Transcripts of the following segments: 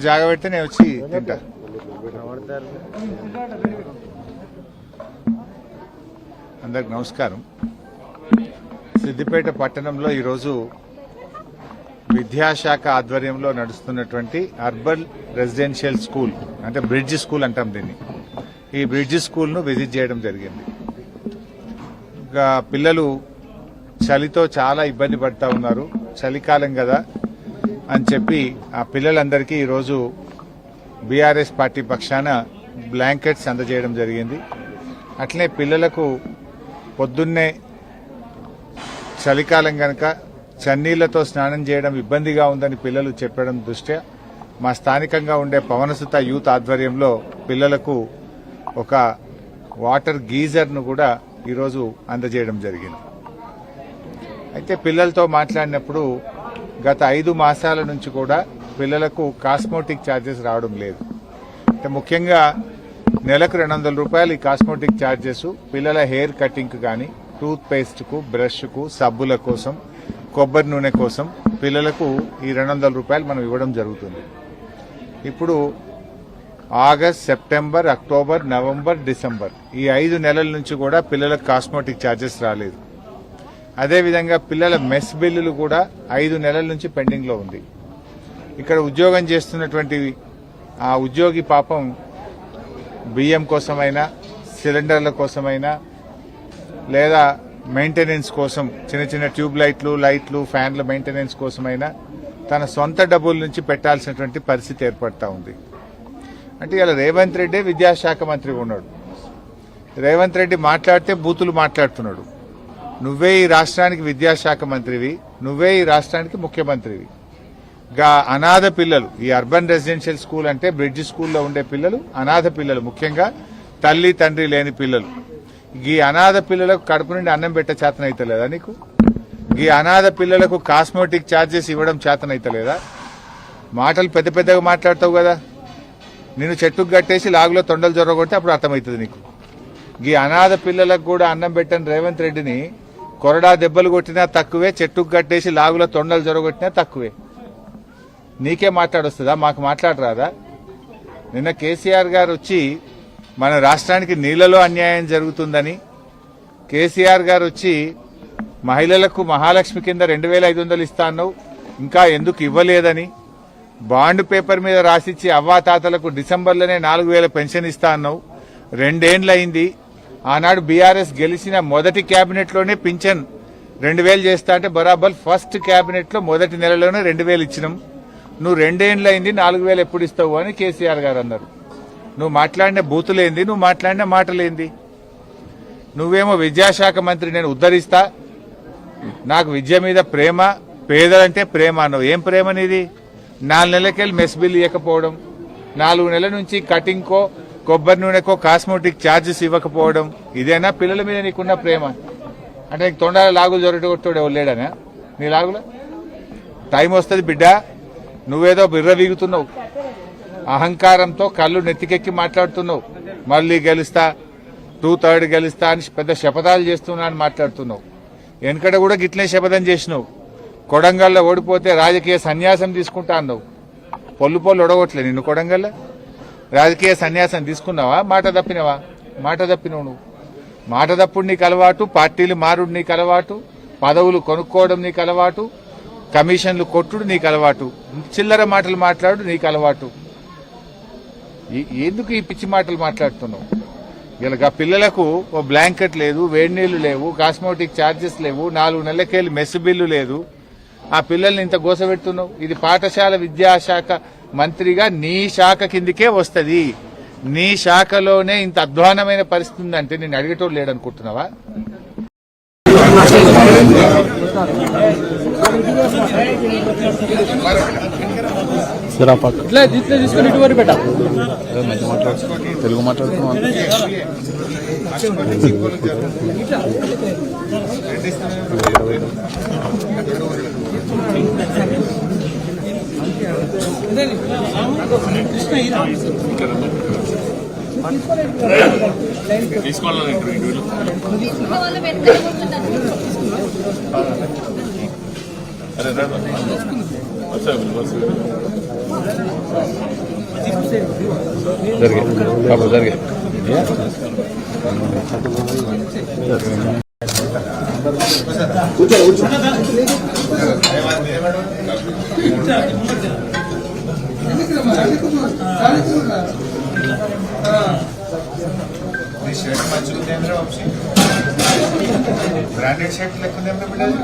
జాగ పెడితే నేను వచ్చి తింటా. అందరికి నమస్కారం. సిద్దిపేట పట్టణంలో ఈరోజు విద్యాశాఖ ఆధ్వర్యంలో నడుస్తున్నటువంటి అర్బన్ రెసిడెన్షియల్ స్కూల్ అంటే బ్రిడ్జ్ స్కూల్ అంటాం దీన్ని. ఈ బ్రిడ్జ్ స్కూల్ను విజిట్ చేయడం జరిగింది. ఇంకా పిల్లలు చలితో చాలా ఇబ్బంది పడతా ఉన్నారు. చలికాలం కదా. అని చెప్పి ఆ పిల్లలందరికీ ఈరోజు బీఆర్ఎస్ పార్టీ పక్షాన బ్లాంకెట్స్ అందజేయడం జరిగింది. అట్లే పిల్లలకు పొద్దున్నే చలికాలం గనక చన్నీళ్ళతో స్నానం చేయడం ఇబ్బందిగా ఉందని పిల్లలు చెప్పడం దృష్ట్యా మా స్థానికంగా ఉండే పవనసుత యూత్ ఆధ్వర్యంలో పిల్లలకు ఒక వాటర్ గీజర్ను కూడా ఈరోజు అందజేయడం జరిగింది. అయితే పిల్లలతో మాట్లాడినప్పుడు గత ఐదు మాసాల నుంచి కూడా పిల్లలకు కాస్మోటిక్ ఛార్జెస్ రావడం లేదు. అంటే ముఖ్యంగా నెలకు రెండు వందల రూపాయలు ఈ కాస్మోటిక్ ఛార్జెస్ పిల్లల హెయిర్ కటింగ్కు కానీ టూత్ పేస్ట్కు బ్రష్కు సబ్బుల కోసం కొబ్బరి నూనె కోసం పిల్లలకు ఈ రెండు వందల రూపాయలు మనం ఇవ్వడం జరుగుతుంది. ఇప్పుడు August September October November December ఈ ఐదు నెలల నుంచి కూడా పిల్లలకు కాస్మోటిక్ ఛార్జెస్ రాలేదు. అదేవిధంగా పిల్లల మెస్ బిల్లులు కూడా ఐదు నెలల నుంచి పెండింగ్లో ఉంది. ఇక్కడ ఉద్యోగం చేస్తున్నటువంటి ఆ ఉద్యోగి పాపం బియ్యం కోసమైనా సిలిండర్ల కోసమైనా లేదా మెయింటెనెన్స్ కోసం చిన్న చిన్న ట్యూబ్ లైట్లు లైట్లు ఫ్యాన్ల మెయింటెనెన్స్ కోసమైనా తన సొంత డబ్బుల నుంచి పెట్టాల్సినటువంటి పరిస్థితి ఏర్పడతా ఉంది. అంటే ఇలా రేవంత్ రెడ్డి విద్యాశాఖ మంత్రి ఉన్నాడు. రేవంత్ రెడ్డి మాట్లాడితే బూతులు మాట్లాడుతున్నాడు. నువ్వే ఈ రాష్ట్రానికి విద్యాశాఖ మంత్రివి నువ్వే ఈ రాష్ట్రానికి ముఖ్యమంత్రివి. గా అనాథ పిల్లలు ఈ అర్బన్ రెసిడెన్షియల్ స్కూల్ అంటే బ్రిడ్జ్ స్కూల్లో ఉండే పిల్లలు అనాథ పిల్లలు ముఖ్యంగా తల్లి తండ్రి లేని పిల్లలు. ఈ అనాథ పిల్లలకు కడుపు నుండి అన్నం పెట్ట చేతనైతలేదా నీకు? ఈ అనాథ పిల్లలకు కాస్మోటిక్ ఛార్జెస్ ఇవ్వడం చేతనైతలేదా? మాటలు పెద్ద పెద్దగా మాట్లాడతావు కదా. నేను చెట్టుకు కట్టేసి లాగులో తొండలు జొరగొడితే అప్పుడు అర్థమవుతుంది నీకు. ఈ అనాథ పిల్లలకు కూడా అన్నం పెట్టని రేవంత్ రెడ్డిని కొరడా దెబ్బలు కొట్టినా తక్కువే చెట్టుకు కట్టేసి లాగుల తొండలు జొరగొట్టినా తక్కువే. నీకే మాట్లాడొస్తుందా? మాకు మాట్లాడరాదా? నిన్న కేసీఆర్ గారు వచ్చి మన రాష్ట్రానికి నీళ్ళలో అన్యాయం జరుగుతుందని కేసీఆర్ గారు వచ్చి మహిళలకు మహాలక్ష్మి కింద రెండు వేల ఐదు వందలు ఇస్తాను ఇంకా ఎందుకు ఇవ్వలేదని బాండ్ పేపర్ మీద రాసిచ్చి అవ్వాతాతలకు డిసెంబర్లోనే నాలుగు వేల పెన్షన్ ఇస్తా అన్నావు రెండేండ్లయింది ఆనాడు బీఆర్ఎస్ గెలిచిన మొదటి క్యాబినెట్లోనే పింఛన్ రెండు వేలు చేస్తా అంటే బరాబర్ ఫస్ట్ క్యాబినెట్లో మొదటి నెలలోనే రెండు వేలు ఇచ్చినాం. నువ్వు రెండేండ్లయింది నాలుగు వేలు ఎప్పుడు ఇస్తావు అని కేసీఆర్ గారు అన్నారు. నువ్వు మాట్లాడిన బూతులేంది నువ్వు మాట్లాడిన మాటలేంది? నువ్వేమో విద్యాశాఖ మంత్రి నేను ఉద్ధరిస్తా. నాకు విద్య మీద ప్రేమ పేదలంటే ప్రేమ అన్నావు ఏం ప్రేమ నీది? నాలుగు నెలలకెళ్ళి మెస్ బిల్ ఇవ్వకపోవడం నాలుగు నెలల నుంచి కటింగ్కో కొబ్బరి నూనెకో కాస్మోటిక్ ఛార్జెస్ ఇవ్వకపోవడం ఇదేనా? పిల్లల మీద నీకున్న ప్రేమ. అంటే నీకు తొండాల లాగులు జొరగొట్టాడు ఎవరు లేడనా? నీ లాగులో? టైం వస్తుంది బిడ్డ. నువ్వేదో బిర్ర వీగుతున్నావు. అహంకారంతో కళ్ళు నెత్తికెక్కి మాట్లాడుతున్నావు. మళ్ళీ గెలుస్తా టూ థర్డ్ గెలుస్తా అని పెద్ద శపథాలు చేస్తున్నా అని మాట్లాడుతున్నావు. వెనుకట కూడా గిట్లే శపథం చేసినావు. కొడంగల్లో ఓడిపోతే రాజకీయ సన్యాసం తీసుకుంటా అన్నావు. పొల్లు పొల్లు ఒడగొట్లే నిన్ను కొడంగల్లో. రాజకీయ సన్యాసం తీసుకున్నావా? మాట తప్పినవా? మాట తప్పినవు నువ్వు. మాట తప్పుడు నీకు అలవాటు పార్టీలు మారుడు నీకు అలవాటు పదవులు కొనుక్కోవడం నీకు అలవాటు కమిషన్లు కొట్టుడు నీకు అలవాటు చిల్లర మాటలు మాట్లాడు నీకు అలవాటు. ఎందుకు ఈ పిచ్చి మాటలు మాట్లాడుతున్నావు? ఇలా పిల్లలకు ఓ బ్లాంకెట్ లేదు వేడి నీళ్ళు లేవు కాస్మోటిక్ ఛార్జెస్ లేవు నాలుగు నెలలకేళ్ళు మెస్ బిల్లు లేదు. ఆ పిల్లల్ని ఇంత గోసబెడుతున్నావు ఇది పాఠశాల విద్యాశాఖ మంత్రిగా నీ శాఖ కిందికే వస్తది. నీ శాఖలోనే ఇంత అధ్వానమైన పరిస్థితి ఉందంటే నేను అడిగేటోడు లేడనుకుంటున్నావా? తెలుగు మాట్లాడుతున్నాం వాళ్ళు వెంటనే అరే జరిగే పాప జరిగే షర్ట్ మంచిగా ఉంది ఏమిరా వంశీ బ్రాండెడ్ షర్ట్ లెక్క ఉంది ఏమిరా బిడ్డ ఇది?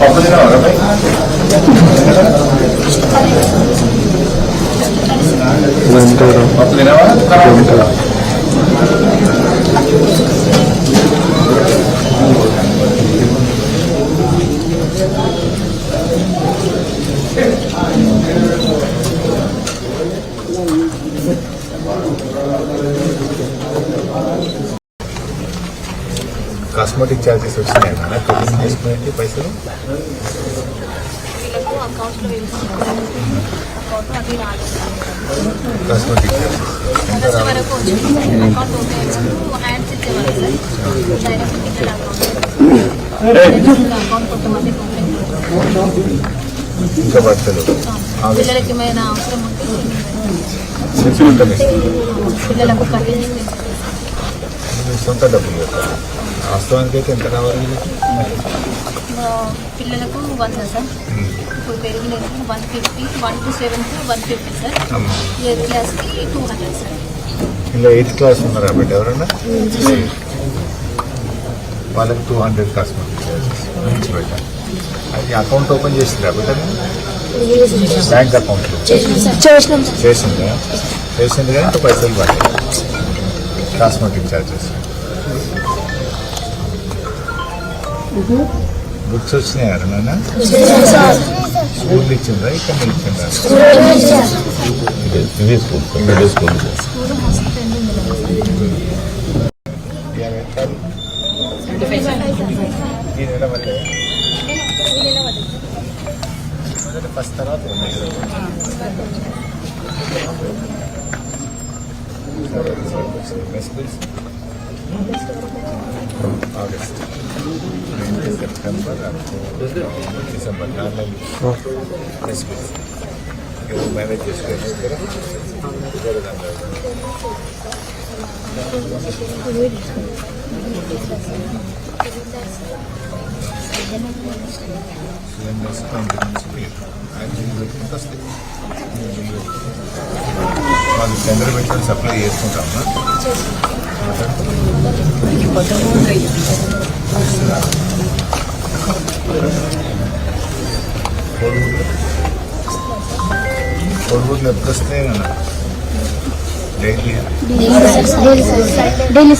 పప్పు తినవా రమ్య? పప్పు తినవా కాస్మెటిక్ ఛార్జెస్ వచ్చినాయి అన్న. పెళ్ళి చేసుకునే పైసలు. కాస్మెటిక్ ఛార్జెస్ ఎంత ఇంకా పడతలు పిల్లలకి ఏమైనా అవసరం ఉంటే పిల్లలకు కట్టించి సొంత డబ్బులు. పెట్టాలి వాస్తవానికి అయితే ఎంత రావాలి? పిల్లలకు వంద సార్. ఇప్పుడు పెరిగినది one fifty one to seventh one fifty sir. Eighth క్లాస్కి టూ హండ్రెడ్ సార్. ఇలా ఎయిత్ క్లాస్ ఉన్నారా బిడ్డ ఎవరన్నా? వాళ్ళకి టూ హండ్రెడ్ ఛార్జెస్ మంచి బిడ్డ. అది అకౌంట్ ఓపెన్ చేసిందా బిడ్డ బ్యాంక్ అకౌంట్ చేసిందా? చేసింది కానీ పైసలు పడ్డాయి. కాస్మెటిక్ ఛార్జెస్ బుక్స్ వచ్చినాయి నాన్న? స్కూల్ ఇచ్చిందా ఇక్కడ ఇచ్చిందా? ఇదే స్కూల్ ఇదే స్కూల్. ఫస్ట్ తర్వాత ఉన్నాయి కదా. August ninth September October December నాలుగు నెలలు మేనేజ్ చేసుకోండి ఇక్కడ ఇక్కడ సిలిండర్స్ వాళ్ళు టెండర్ సప్లై చేసుకుంటామా ಕೊಡ್ಬೋದು ಪ್ರಶ್ನೆ ಡೈಲಿ ಡೈಲಿ